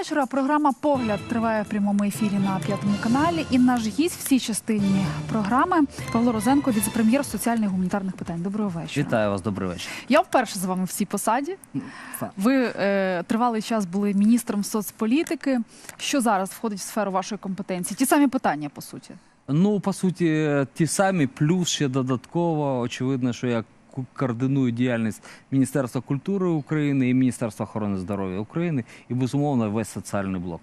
вечора. Програма Погляд триває в прямому ефірі на п'ятому каналі. І наш гість в цій частині програми Павло Розенко, віце-прем'єр соціальних і гуманітарних питань. Доброго вечора. Вітаю вас, добрий вечір. Я вперше з вами в цій посаді. Ви е, тривалий час були міністром соцполітики. Що зараз входить в сферу вашої компетенції? Ті самі питання, по суті. Ну, по суті, ті самі, плюс ще додатково. Очевидно, що я ку- координую діяльність Міністерства культури України і Міністерства охорони здоров'я України, і безумовно весь соціальний блок.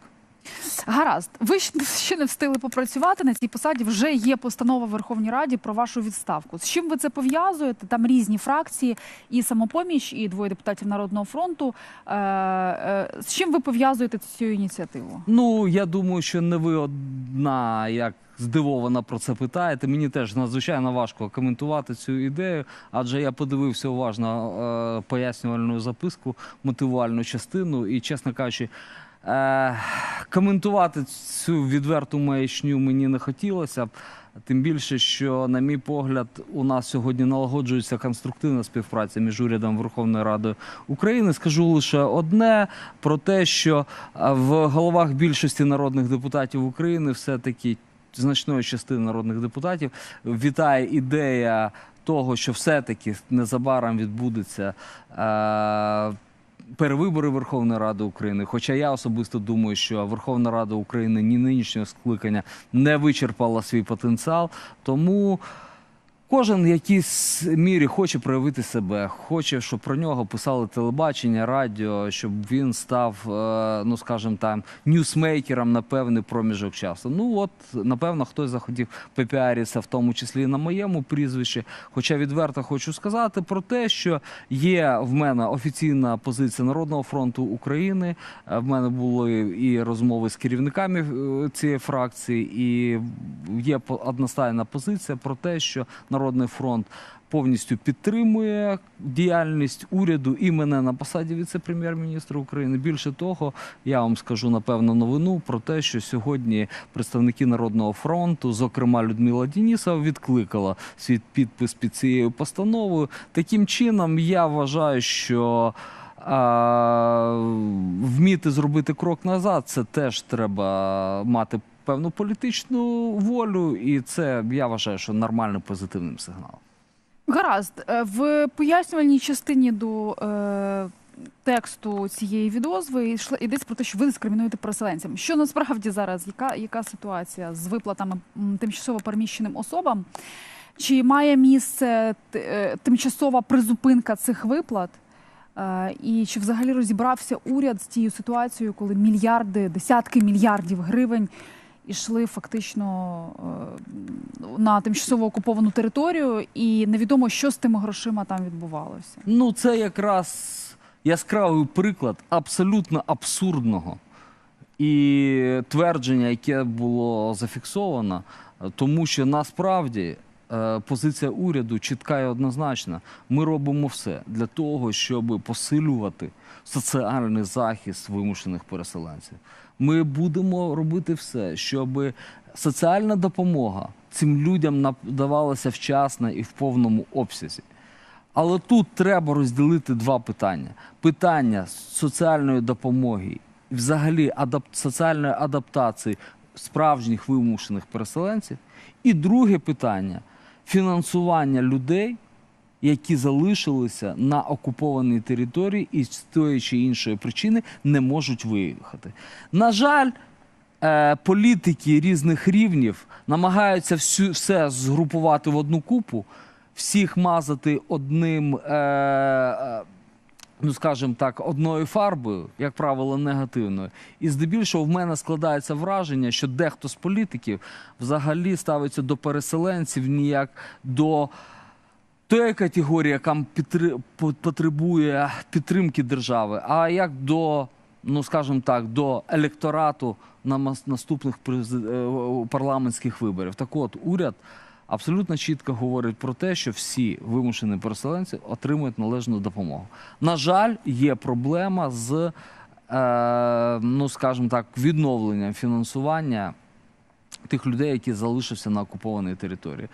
Гаразд, ви ще- не встигли попрацювати на цій посаді. Вже є постанова в Верховній Раді про вашу відставку. З чим ви це пов'язуєте? Там різні фракції, і самопоміч, і двоє депутатів Народного фронту. Е, е, з чим ви пов'язуєте цю ініціативу? Ну, я думаю, що не ви одна, як здивована про це питаєте. Мені теж надзвичайно важко коментувати цю ідею, адже я подивився уважно е, пояснювальну записку, мотивувальну частину, і, чесно кажучи, е, коментувати цю відверту маячню мені не хотілося б. Тим більше, що, на мій погляд, у нас сьогодні налагоджується конструктивна співпраця між урядом Верховної Ради України. Скажу лише одне про те, що в головах більшості народних депутатів України все-таки значної частини народних депутатів вітає ідея того, що все-таки незабаром відбудеться. е, Перевибори Верховної Ради України. Хоча я особисто думаю, що Верховна Рада України ні нинішнього скликання не вичерпала свій потенціал. Тому кожен в якійсь мірі хоче проявити себе, хоче, щоб про нього писали телебачення, радіо, щоб він став, е, ну скажімо там, ньюсмейкером на певний проміжок часу. Ну от, напевно, хтось захотів попіаритися, в тому числі і на моєму прізвищі. Хоча відверто хочу сказати про те, що є в мене офіційна позиція Народного фронту України. Е, В мене були і розмови з керівниками е, цієї фракції, і є одностайна позиція про те, що Народний фронт повністю підтримує діяльність уряду і мене на посаді віце-прем'єр-міністра України. Більше того, я вам скажу напевно новину про те, що сьогодні представники Народного фронту, зокрема Людмила Дінісова, відкликала свій підпис під цією постановою. Таким чином, я вважаю, що. Вміти зробити крок назад, це теж треба мати певну політичну волю, і це я вважаю, що нормальним позитивним сигналом. Гаразд, Е, в пояснювальній частині до е, тексту цієї відозви йдеться про те, що ви дискримінуєте переселенцям. Що насправді зараз, яка, яка ситуація з виплатами тимчасово переміщеним особам? Чи має місце е, тимчасова призупинка цих виплат? Е, І чи взагалі розібрався уряд з тією ситуацією, коли мільярди, десятки мільярдів гривень ішли фактично е, на тимчасово окуповану територію, і невідомо, що з тими грошима там відбувалося. Ну, це якраз яскравий приклад абсолютно абсурдного і твердження, яке було зафіксовано, тому що насправді е, позиція уряду чітка і однозначна. Ми робимо все для того, щоб посилювати соціальний захист вимушених переселенців. Ми будемо робити все, щоб соціальна допомога цим людям надавалася вчасно і в повному обсязі. Але тут треба розділити два питання: питання соціальної допомоги, взагалі адап... соціальної адаптації справжніх вимушених переселенців, і друге питання фінансування людей, які залишилися на окупованій території і з тої чи іншої причини не можуть виїхати. На жаль, е, політики різних рівнів намагаються всю, все згрупувати в одну купу, всіх мазати одним, е, е, ну скажімо так, одною фарбою, як правило, негативною. І здебільшого в мене складається враження, що дехто з політиків взагалі ставиться до переселенців ніяк до. Тої категорії, яка потребує підтримки держави, а як до, ну скажімо так, до електорату на наступних е, парламентських виборів. Так от, уряд абсолютно чітко говорить про те, що всі вимушені переселенці отримують належну допомогу. На жаль, є проблема з, е, ну скажімо так, відновленням фінансування тих людей, які залишилися на окупованій території.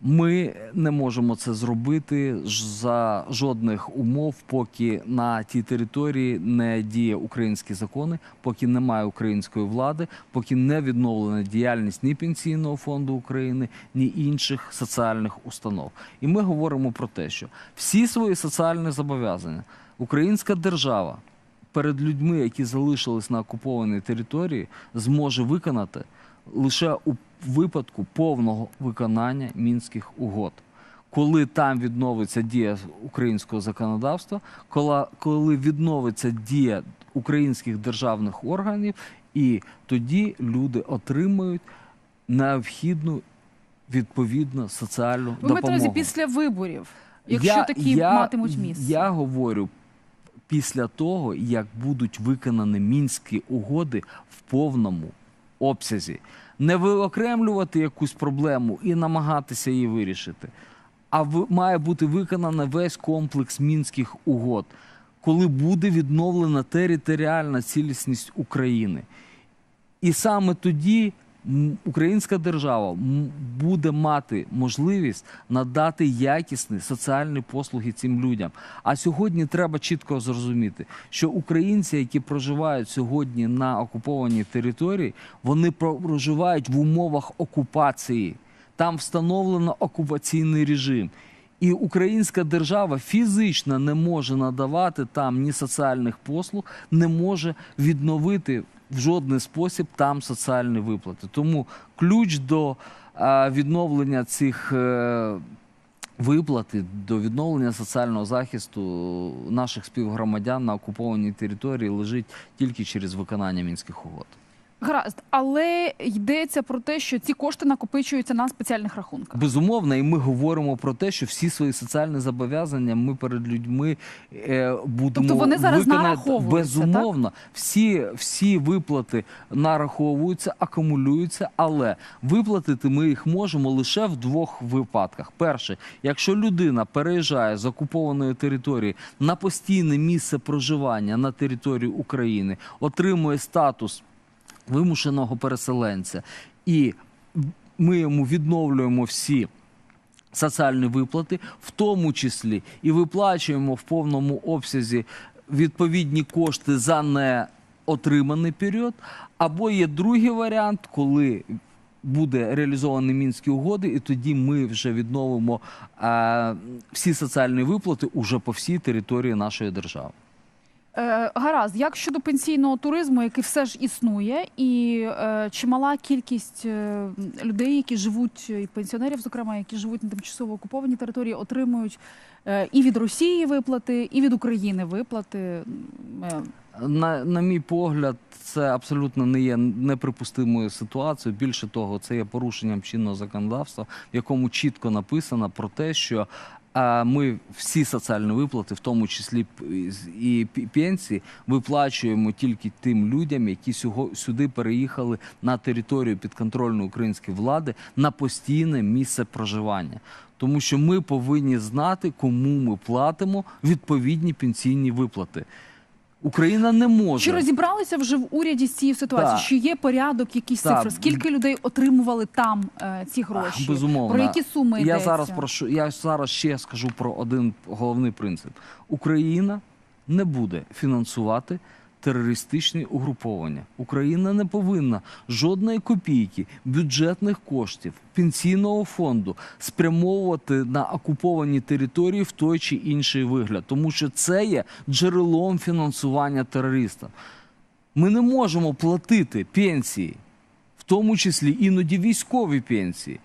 Ми не можемо це зробити за жодних умов, поки на тій території не діє українські закони, поки немає української влади, поки не відновлена діяльність ні пенсійного фонду України, ні інших соціальних установ. І ми говоримо про те, що всі свої соціальні зобов'язання українська держава перед людьми, які залишились на окупованій території, зможе виконати лише у випадку повного виконання мінських угод. Коли там відновиться дія українського законодавства, коли, відновиться дія українських державних органів, і тоді люди отримають необхідну відповідну соціальну Ви на допомогу. після виборів, якщо такі матимуть місце. Я говорю після того, як будуть виконані мінські угоди в повному обсязі. Не виокремлювати якусь проблему і намагатися її вирішити. А має бути виконано весь комплекс мінських угод, коли буде відновлена територіальна цілісність України. І саме тоді українська держава буде мати можливість надати якісні соціальні послуги цим людям. А сьогодні треба чітко зрозуміти, що українці, які проживають сьогодні на окупованій території, вони проживають в умовах окупації. Там встановлено окупаційний режим. І українська держава фізично не може надавати там ні соціальних послуг, не може відновити в жодний спосіб там соціальні виплати. Тому ключ до е, відновлення цих виплати, виплат, до відновлення соціального захисту наших співгромадян на окупованій території лежить тільки через виконання мінських угод. Гаразд, але йдеться про те, що ці кошти накопичуються на спеціальних рахунках. Безумовно, і ми говоримо про те, що всі свої соціальні зобов'язання ми перед людьми е, будемо Тобто вони зараз виконати. Безумовно, всі, всі виплати нараховуються, акумулюються, але виплатити ми їх можемо лише в двох випадках. Перше, якщо людина переїжджає з окупованої території на постійне місце проживання на території України, отримує статус вимушеного переселенця, і ми йому відновлюємо всі соціальні виплати, в тому числі і виплачуємо в повному обсязі відповідні кошти за неотриманий період. Або є другий варіант, коли буде реалізовані мінські угоди, і тоді ми вже відновимо е, всі соціальні виплати уже по всій території нашої держави. Е, гаразд, як щодо пенсійного туризму, який все ж існує, і е, чимала кількість е, людей, які живуть, і пенсіонерів, зокрема, які живуть на тимчасово окупованій території, отримують е, і від Росії виплати, і від України виплати. Е, На, на мій погляд, це абсолютно не є неприпустимою ситуацією. Більше того, це є порушенням чинного законодавства, в якому чітко написано про те, що ми всі соціальні виплати, в тому числі і пенсії, виплачуємо тільки тим людям, які сюди переїхали на територію підконтрольної української влади на постійне місце проживання. Тому що ми повинні знати, кому ми платимо відповідні пенсійні виплати. Україна не може. Чи розібралися вже в уряді з цією ситуацією? Чи є порядок, якісь Так. цифри? Скільки людей отримували там е, ці гроші? Безумовно. Про які суми я йдеться? зараз прошу, я зараз ще скажу про один головний принцип: Україна не буде фінансувати терористичні угруповання. Україна не повинна жодної копійки бюджетних коштів пенсійного фонду спрямовувати на окуповані території в той чи інший вигляд, тому що це є джерелом фінансування терористів. Ми не можемо платити пенсії, в тому числі іноді військові пенсії,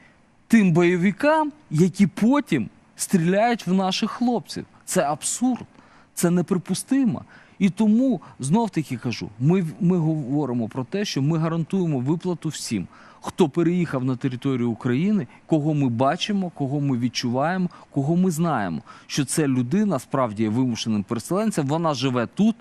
тим бойовикам, які потім стріляють в наших хлопців. Це абсурд, це неприпустимо. І тому знов таки кажу: ми, ми говоримо про те, що ми гарантуємо виплату всім, хто переїхав на територію України, кого ми бачимо, кого ми відчуваємо, кого ми знаємо, що це людина справді є вимушеним переселенцем, вона живе тут.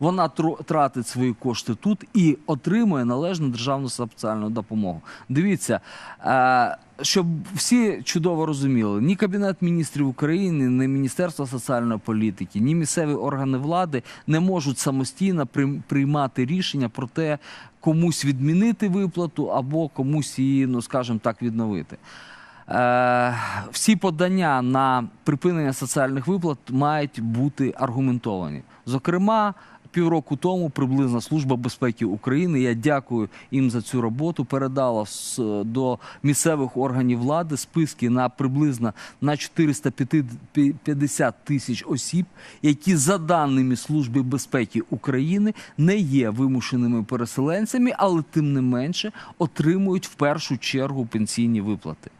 Вона тратить свої кошти тут і отримує належну державну соціальну допомогу. Дивіться, е, щоб всі чудово розуміли, ні Кабінет міністрів України, ні Міністерство соціальної політики, ні місцеві органи влади не можуть самостійно приймати рішення про те, комусь відмінити виплату або комусь її, ну скажімо так, відновити. Е, всі подання на припинення соціальних виплат мають бути аргументовані. Зокрема, півроку тому приблизно Служба безпеки України, я дякую їм за цю роботу, передала до місцевих органів влади списки на приблизно на 450 тисяч осіб, які за даними Служби безпеки України не є вимушеними переселенцями, але тим не менше отримують в першу чергу пенсійні виплати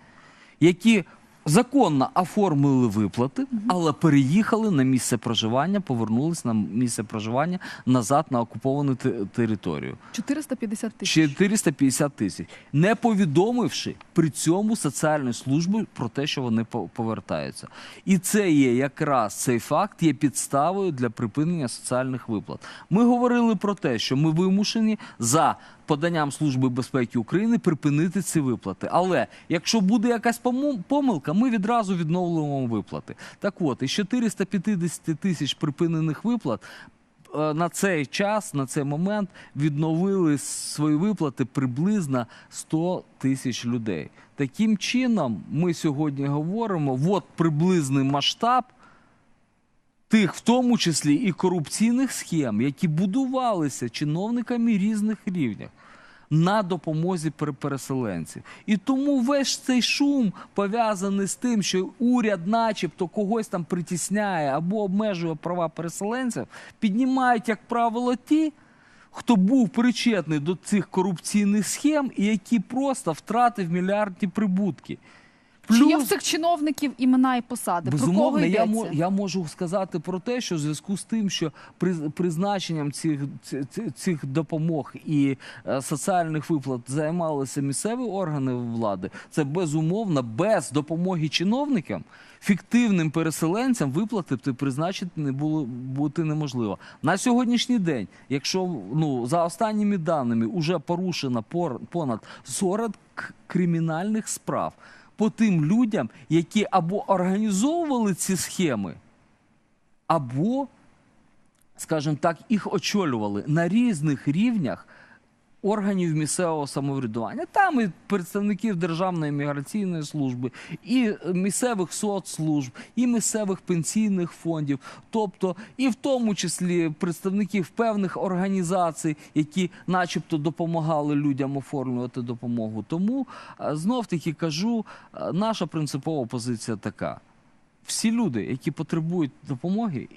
які законно оформили виплати, але переїхали на місце проживання, повернулись на місце проживання назад на окуповану те- територію. 450 тисяч. 450 тисяч, не повідомивши при цьому соціальну службу про те, що вони по- повертаються. І це є якраз цей факт є підставою для припинення соціальних виплат. Ми говорили про те, що ми вимушені за поданням Служби безпеки України припинити ці виплати. Але якщо буде якась помилка, ми відразу відновлюємо виплати. Так от, із 450 тисяч припинених виплат на цей час, на цей момент відновили свої виплати приблизно 100 тисяч людей. Таким чином, ми сьогодні говоримо, от приблизний масштаб тих, в тому числі і корупційних схем, які будувалися чиновниками різних рівнях. На допомозі пер- переселенців. І тому весь цей шум пов'язаний з тим, що уряд, начебто, когось там притісняє або обмежує права переселенців, піднімають, як правило, ті, хто був причетний до цих корупційних схем і які просто втратив мільярдні прибутки. Чи є в цих чиновників імена і посади? Про кого Безумовно, йдеться? я, мо- я можу сказати про те, що в зв'язку з тим, що приз- призначенням цих, цих допомог і е, соціальних виплат займалися місцеві органи влади, це безумовно без допомоги чиновникам. Фіктивним переселенцям виплати призначити не було бути неможливо на сьогоднішній день. Якщо ну за останніми даними вже порушено пор- понад 40 кримінальних справ по тим людям, які або організовували ці схеми, або, скажімо так, їх очолювали на різних рівнях органів місцевого самоврядування. Там і представників Державної міграційної служби, і місцевих соцслужб, і місцевих пенсійних фондів, тобто і в тому числі представників певних організацій, які, начебто, допомагали людям оформлювати допомогу. Тому знов таки кажу, е, наша принципова позиція така: всі люди, які потребують допомоги,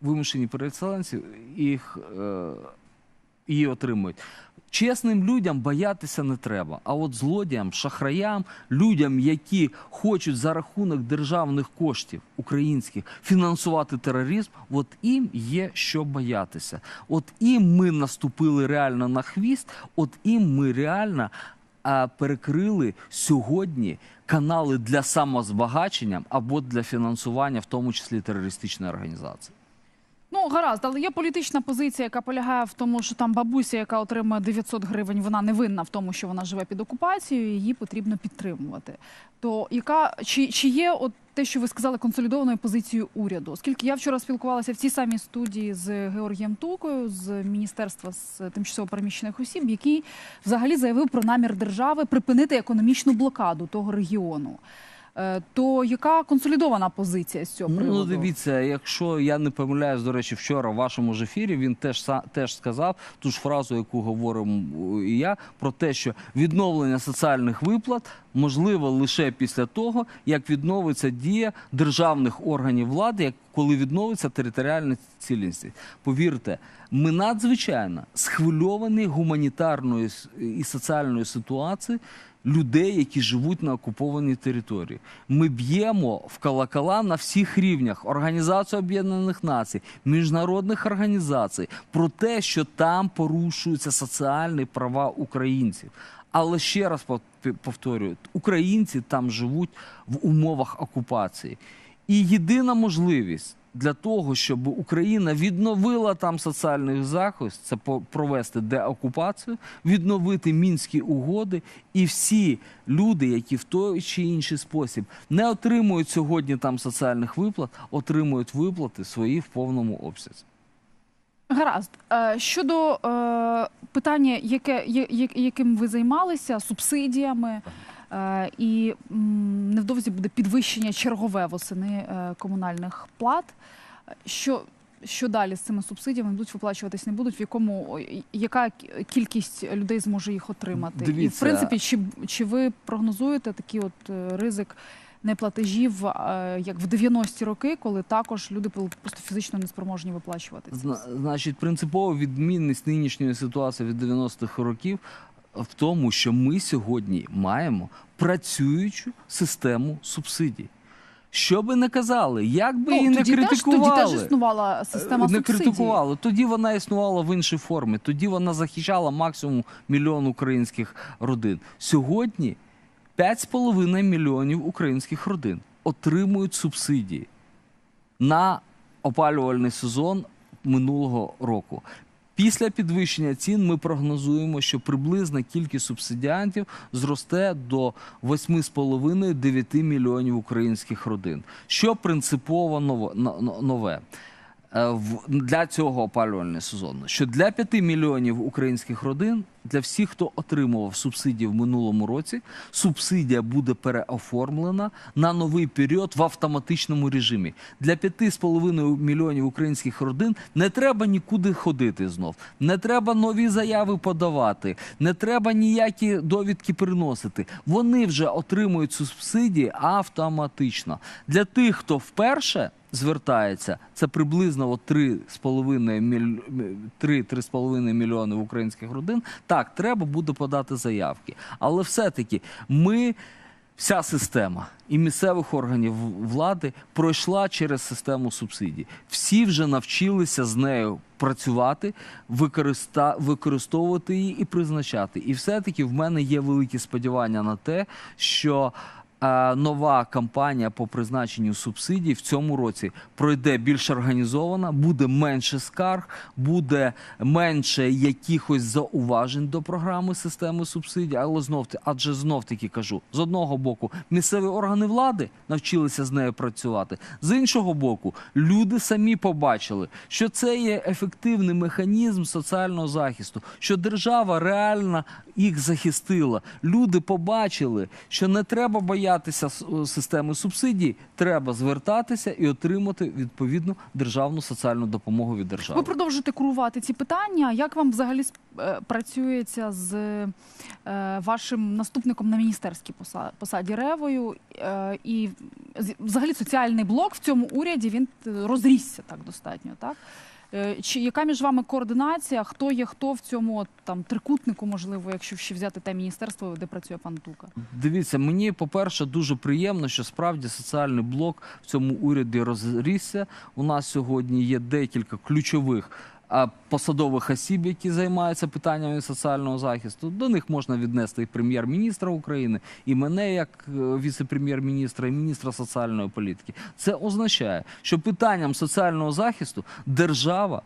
вимушені переселенці, їх е, її отримують. Чесним людям боятися не треба. А от злодіям, шахраям, людям, які хочуть за рахунок державних коштів українських фінансувати тероризм, от їм є що боятися. От їм ми наступили реально на хвіст, от їм ми реально перекрили сьогодні канали для самозбагачення або для фінансування, в тому числі терористичної організації. Ну, гаразд, але є політична позиція, яка полягає в тому, що там бабуся, яка отримує 900 гривень, вона не винна в тому, що вона живе під окупацією, її потрібно підтримувати. То яка чи, чи є от те, що ви сказали, консолідованою позицією уряду? Оскільки я вчора спілкувалася в цій самій студії з Георгієм Тукою з міністерства з тимчасово переміщених осіб, який взагалі заявив про намір держави припинити економічну блокаду того регіону. Е, То яка консолідована позиція з цього Ну, дивіться, якщо я не помиляюсь, до речі, вчора в вашому ж ефірі він теж теж сказав ту ж фразу, яку говоримо і я, про те, що відновлення соціальних виплат можливо лише після того, як відновиться дія державних органів влади, як коли відновиться територіальна цілісність. Повірте, ми надзвичайно схвильовані гуманітарною і соціальною ситуацією людей, які живуть на окупованій території. Ми б'ємо в колокола на всіх рівнях Організації Об'єднаних Націй, міжнародних організацій про те, що там порушуються соціальні права українців. Але ще раз повторюю, українці там живуть в умовах окупації. І єдина можливість для того, щоб Україна відновила там соціальний захист, це провести деокупацію, відновити мінські угоди, і всі люди, які в той чи інший спосіб не отримують сьогодні там соціальних виплат, отримують виплати свої в повному обсязі. Гаразд. Е, Щодо е, питання, яке, я- яким ви займалися, субсидіями, І невдовзі буде підвищення чергове восени е, комунальних плат. Що, що далі з цими субсидіями будуть виплачуватись, не будуть? В якому яка кількість людей зможе їх отримати? І в принципі, чи, чи ви прогнозуєте такий от е, ризик неплатежів, е, як в 90-ті роки, коли також люди були просто фізично неспроможні виплачувати Зна- Значить, принципова відмінність нинішньої ситуації від 90-х років в тому, що ми сьогодні маємо працюючу систему субсидій. Що би не казали, як би її не Ну, тоді теж, тоді теж існувала система Е, не субсидій. критикували. Тоді вона існувала в іншій формі. Тоді вона захищала максимум мільйон українських родин. Сьогодні 5,5 мільйонів українських родин отримують субсидії на опалювальний сезон минулого року. Після підвищення цін ми прогнозуємо, що приблизна кількість субсидіантів зросте до 8,5-9 мільйонів українських родин. Що принципово нове для цього опалювального сезону? Що для 5 мільйонів українських родин, для всіх, хто отримував субсидії в минулому році, субсидія буде переоформлена на новий період в автоматичному режимі. Для 5,5 мільйонів українських родин не треба нікуди ходити знов, не треба нові заяви подавати, не треба ніякі довідки приносити. Вони вже отримують субсидії автоматично. Для тих, хто вперше звертається, це приблизно от 3,5 міль... 3-3,5 мільйони українських родин. Так, треба буде подати заявки. Але все-таки ми, вся система і місцевих органів влади пройшла через систему субсидій. Всі вже навчилися з нею працювати, використовувати її і призначати. І все-таки в мене є великі сподівання на те, що нова кампанія по призначенню субсидій в цьому році пройде більш організована, буде менше скарг, буде менше якихось зауважень до програми системи субсидій. Але знов адже знов таки кажу: з одного боку, місцеві органи влади навчилися з нею працювати. З іншого боку, люди самі побачили, що це є ефективний механізм соціального захисту, що держава реально їх захистила. Люди побачили, що не треба боятися о, системи субсидій, треба звертатися і отримати відповідну державну соціальну допомогу від держави. Ви продовжуєте курувати ці питання. Як вам взагалі е, працюється з е, вашим наступником на міністерській посаді Ревою? Е, І взагалі соціальний блок в цьому уряді він розрісся так достатньо, так? Е, Чи яка між вами координація? Хто є хто в цьому там трикутнику, можливо, якщо ще взяти те міністерство, де працює пан Тука? Дивіться, мені, по-перше, дуже приємно, що справді соціальний блок в цьому уряді розрісся. У нас сьогодні є декілька ключових посадових осіб, які займаються питаннями соціального захисту. До них можна віднести і прем'єр-міністра України, і мене як е, віце-прем'єр-міністра, і міністра соціальної політики. Це означає, що питанням соціального захисту держава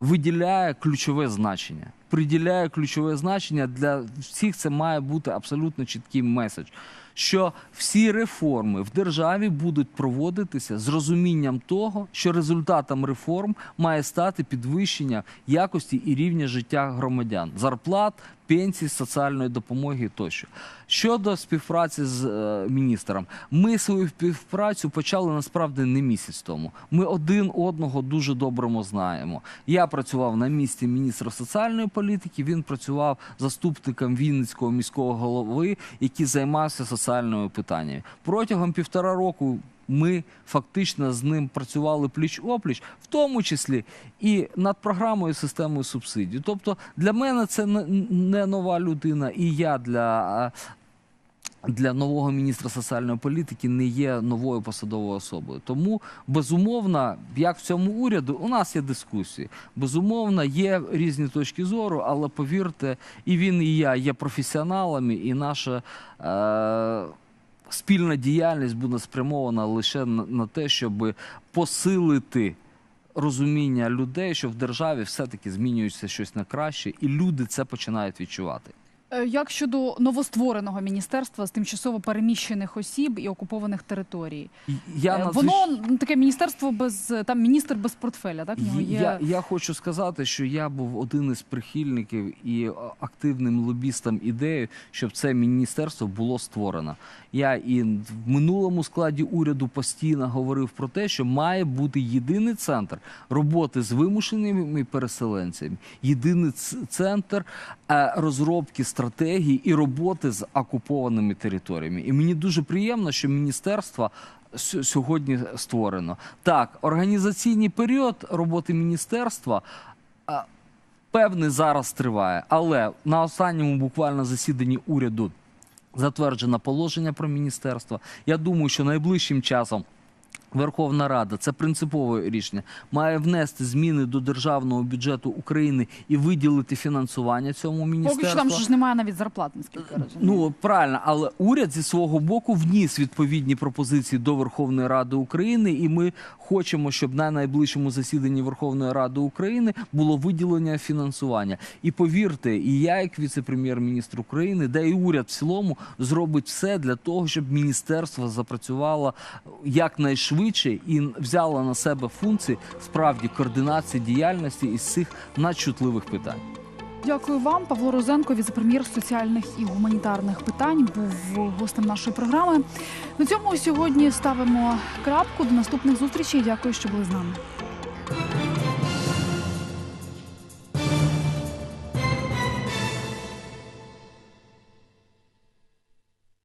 виділяє ключове значення. Приділяє ключове значення для всіх. Це має бути абсолютно чіткий меседж. Що всі реформи в державі будуть проводитися з розумінням того, що результатом реформ має стати підвищення якості і рівня життя громадян, зарплат, пенсій, соціальної допомоги тощо. Щодо співпраці з е, міністром, ми свою співпрацю почали насправді не місяць тому. Ми один одного дуже добре знаємо. Я працював на місці міністра соціальної політики. Він працював заступником Вінницького міського голови, який займався соціальними питаннями. Протягом півтора року. Ми фактично з ним працювали пліч опліч, в тому числі і над програмою системою субсидій. Тобто для мене це не нова людина, і я для для нового міністра соціальної політики не є новою посадовою особою. Тому безумовно, як в цьому уряду, у нас є дискусії. Безумовно, є різні точки зору, але повірте, і він, і я є професіоналами, і наша. Е- Спільна діяльність буде спрямована лише на, те, щоб посилити розуміння людей, що в державі все-таки змінюється щось на краще, і люди це починають відчувати. Е, Як щодо новоствореного міністерства з тимчасово переміщених осіб і окупованих територій? Я Е, надзвич- Воно таке міністерство без там міністр без портфеля. Так нього є Я, я хочу сказати, що я був один із прихильників і е, активним лобістом ідеї, щоб це міністерство було створено. Я і в минулому складі уряду постійно говорив про те, що має бути єдиний центр роботи з вимушеними переселенцями, єдиний центр розробки стратегії і роботи з окупованими територіями. І мені дуже приємно, що міністерство сьогодні створено. Так, організаційний період роботи міністерства. Певний зараз триває, але на останньому буквально засіданні уряду затверджено положення про міністерство. Я думаю, що найближчим часом Верховна Рада це принципове рішення. Має внести зміни до державного бюджету України і виділити фінансування цьому міністерству. поки що там ж немає навіть зарплат, наскільки розумію. Ну правильно, але уряд зі свого боку вніс відповідні пропозиції до Верховної Ради України, і ми хочемо, щоб на найближчому засіданні Верховної Ради України було виділення фінансування. І повірте, і я, як віце-прем'єр-міністр України, де і уряд в цілому зробить все для того, щоб міністерство запрацювало якнайшвидше і взяла на себе функції справді координації діяльності із цих надчутливих питань. Дякую вам, Павло Розенко, віце-прем'єр соціальних і гуманітарних питань, був гостем нашої програми. На цьому сьогодні ставимо крапку. До наступних зустрічей. Дякую, що були з нами.